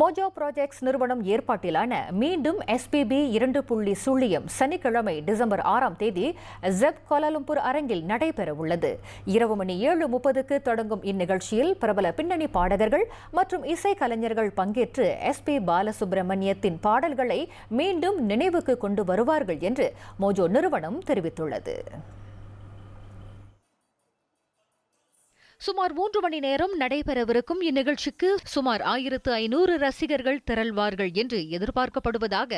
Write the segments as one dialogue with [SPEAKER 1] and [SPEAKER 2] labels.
[SPEAKER 1] Mojo projects நிறுவனம் ஏற்பாட்டிலான மீண்டும் SPB இரண்டு புள்ளி சுழியம் சனிக்கிழமை டிசம்பர் ஆறாம் தேதி ஜெப் கோலாலம்பூர் அரங்கில் நடைபெற உள்ளது இரவு மணி ஏழு முப்பதுக்கு தொடங்கும் இந்நிகழ்ச்சியில் பிரபல பின்னணி பாடகர்கள் மற்றும் இசை கலைஞர்கள் பங்கேற்று எஸ்பி பாலசுப்ரமணியத்தின் பாடல்களை மீண்டும் நினைவுக்கு கொண்டு வருவார்கள் என்று மோஜோ நிறுவனம் தெரிவித்துள்ளது.
[SPEAKER 2] சுமார் மூன்று மணி நேரம் நடைபெறவிருக்கும் இந்நிகழ்ச்சிக்கு சுமார் ஆயிரத்து ஐநூறு ரசிகர்கள் திரள்வார்கள் என்று எதிர்பார்க்கப்படுவதாக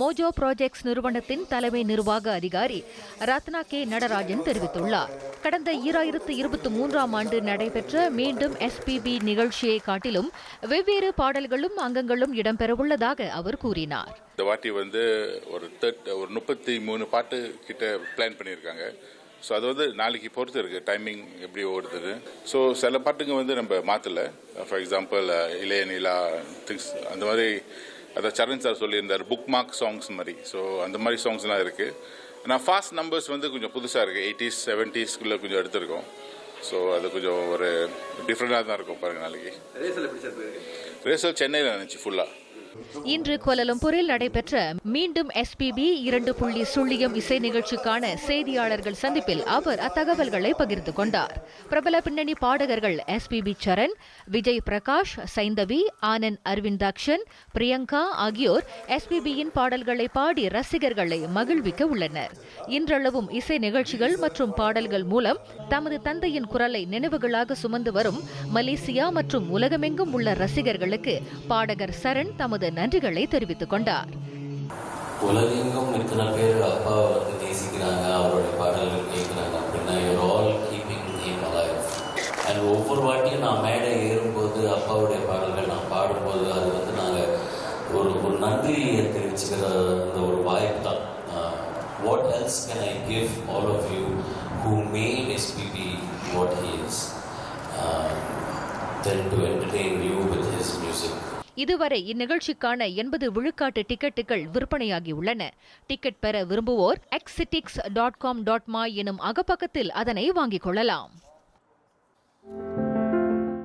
[SPEAKER 2] மோஜோ ப்ராஜெக்ட்ஸ் நிறுவனத்தின் தலைமை நிர்வாக அதிகாரி ரத்னா கே நடராஜன் தெரிவித்துள்ளார். கடந்த ஈராயிரத்து இருபத்தி மூன்றாம் ஆண்டு நடைபெற்ற மீண்டும் எஸ்பிபி நிகழ்ச்சியை காட்டிலும் வெவ்வேறு பாடல்களும் அங்கங்களும் இடம்பெறவுள்ளதாக அவர் கூறினார்.
[SPEAKER 3] இந்த வாட்டி வந்து ஒரு தேர்ட் ஒரு முப்பத்தி மூணு பாட்டு கிட்ட பிளான் பண்ணியிருக்காங்க. ஸோ அது வந்து நாளைக்கு பொறுத்து இருக்கு. டைமிங் எப்படி ஓடுது ஸோ சில பாட்டுங்க வந்து நம்ம மாற்றல ஃபார் எக்ஸாம்பிள் இளைய நிலா திங்ஸ் அந்த மாதிரி அதை சரண் சார் சொல்லியிருந்தார். புக் மார்க் சாங்ஸ் மாதிரி. ஸோ அந்த மாதிரி சாங்ஸ்லாம் இருக்கு. ஆனால் ஃபாஸ்ட் நம்பர்ஸ் வந்து கொஞ்சம் புதுசாக இருக்கு. எயிட்டிஸ் செவன்ட்டீஸ்க்குள்ளே கொஞ்சம் எடுத்திருக்கோம். ஸோ அது கொஞ்சம் ஒரு டிஃப்ரெண்டாக தான் இருக்கும் பாருங்க நாளைக்கு. ரேசல் சென்னையில் நினச்சி ஃபுல்லாக
[SPEAKER 2] இன்று கோலலம்பூரில் நடைபெற்ற மீண்டும் எஸ்பிபி இரண்டு புள்ளி சுள்ளியம் இசை நிகழ்ச்சிக்கான செய்தியாளர்கள் சந்திப்பில் அவர் அத்தகவல்களை பகிர்ந்து கொண்டார். பிரபல பின்னணி பாடகர்கள் எஸ்பிபி சரண் விஜய் பிரகாஷ் சைந்தவி ஆனந்த் அரவிந்தாக்ஷன் பிரியங்கா ஆகியோர் எஸ்பிபியின் பாடல்களை பாடி ரசிகர்களை மகிழ்விக்க உள்ளனர். இன்றளவும் இசை நிகழ்ச்சிகள் மற்றும் பாடல்கள் மூலம் தமது தந்தையின் குரலை நினைவுகளாக சுமந்து வரும் மலேசியா மற்றும் உலகமெங்கும் உள்ள ரசிகர்களுக்கு பாடகர் சரண் தமது நன்றிகளை தெரிவித்துக் கொண்டார்.
[SPEAKER 4] உலகெங்கும் இத்தனை பேர் அப்பாவை வந்து நேசிக்கிறாங்க அவருடைய பாடல்கள் கேட்குறாங்க அப்படின்னா you're all keeping him alive and ஒவ்வொரு வாட்டியும் நான் மேடை ஏறும்போது அப்பாவுடைய பாடல்கள் நான் பாடும்போது அது வந்து நாங்கள் ஒரு ஒரு நன்றியை தெரிவிச்சுக்கிற அந்த ஒரு வாய்ப்பு தான். What else can I give all of you who made SPB what he is then to entertain you with his music
[SPEAKER 2] இதுவரை இந்நிகழ்ச்சிக்கான எண்பது விழுக்காட்டு டிக்கெட்டுகள் விற்பனையாகியுள்ளன. டிக்கெட் பெற விரும்புவோர் எக்ஸிட்டிக்ஸ் டாட் காம் டாட் மா எனும் அகப்பக்கத்தில் அதனை வாங்கிக் கொள்ளலாம்.